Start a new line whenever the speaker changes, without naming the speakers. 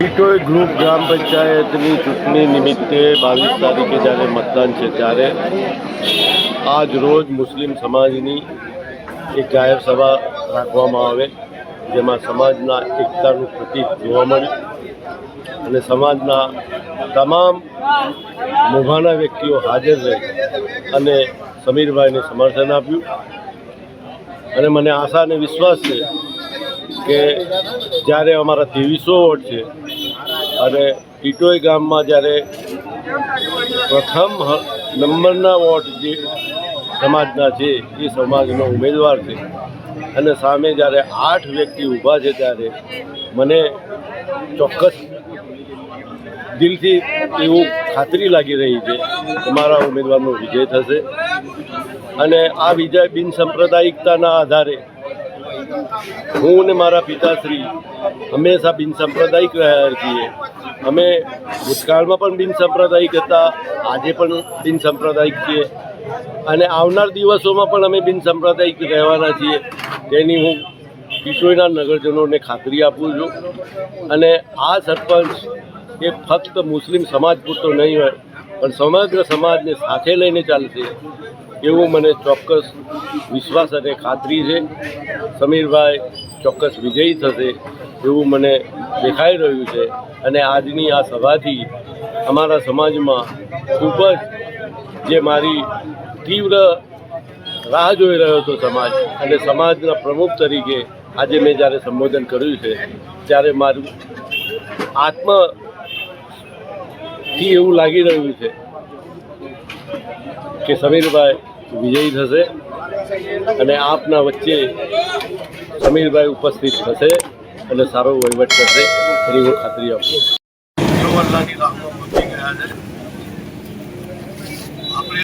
Titoi group ગ્રામ પંચાયતની ચૂંટણી નિમિત્તે બાવીસ તારીખે જ્યારે મતદાન છે, ત્યારે આજ રોજ મુસ્લિમ સમાજની એક જાહેર સભા રાખવામાં આવે, જેમાં સમાજના એકતાનું પ્રતીક જોવા મળે અને સમાજના તમામ મોભાના વ્યક્તિઓ હાજર રહી અને સમીરભાઈને સમર્થન આપ્યું. અને મને આશા અને વિશ્વાસ છે કે જ્યારે અમારા ત્રેવીસો વોટ છે અને ઇટોઈ ગામમાં જ્યારે પ્રથમ નંબરના વોટ જે સમાજના છે, એ સમાજનો ઉમેદવાર છે. અને સામે જ્યારે આઠ વ્યક્તિ ઊભા છે ત્યારે મને ચોક્કસ દિલથી એવું ખાતરી લાગી રહી છે કે મારા ઉમેદવારનો વિજય થશે. અને આ વિજય બિન સાંપ્રદાયિકતાના આધારે હું અને મારા પિતાશ્રી હંમેશા બિન સાંપ્રદાયિક રહ્યા છીએ. અમે ભૂતકાળમાં પણ બિનસાંપ્રદાયિક હતા, આજે પણ બિન સાંપ્રદાયિક છીએ. અને આવનાર દિવસોમાં પણ અમે બિનસાંપ્રદાયિક રહેવાના છીએ. તેની હું ટીટોઈના નગરજનોને ખાતરી આપું છું. અને આ સરપંચ એ ફક્ત મુસ્લિમ સમાજ પૂરતો નહીં હોય, પણ સમગ્ર સમાજને સાથે લઈને ચાલશે એવું મને ચોક્કસ વિશ્વાસ અને ખાતરી છે. સમીરભાઈ ચોક્કસ વિજયી થશે એવું મને દેખાઈ રહ્યું છે અને આજની આ સભાથી અમારા સમાજમાં ખૂબ જ જે મારી તીવ્ર રાહ જોઈ રહ્યો હતો સમાજ અને સમાજના પ્રમુખ તરીકે આજે મેં જ્યારે સંબોધન કર્યું છે, ત્યારે મારું આત્માથી એવું લાગી રહ્યું છે કે સમીરભાઈ વિજયી થશે અને આપના વચ્ચે સમીરભાઈ ઉપસ્થિત થશે. અને સારો વહીવટ કરશે એની હું ખાતરી આપું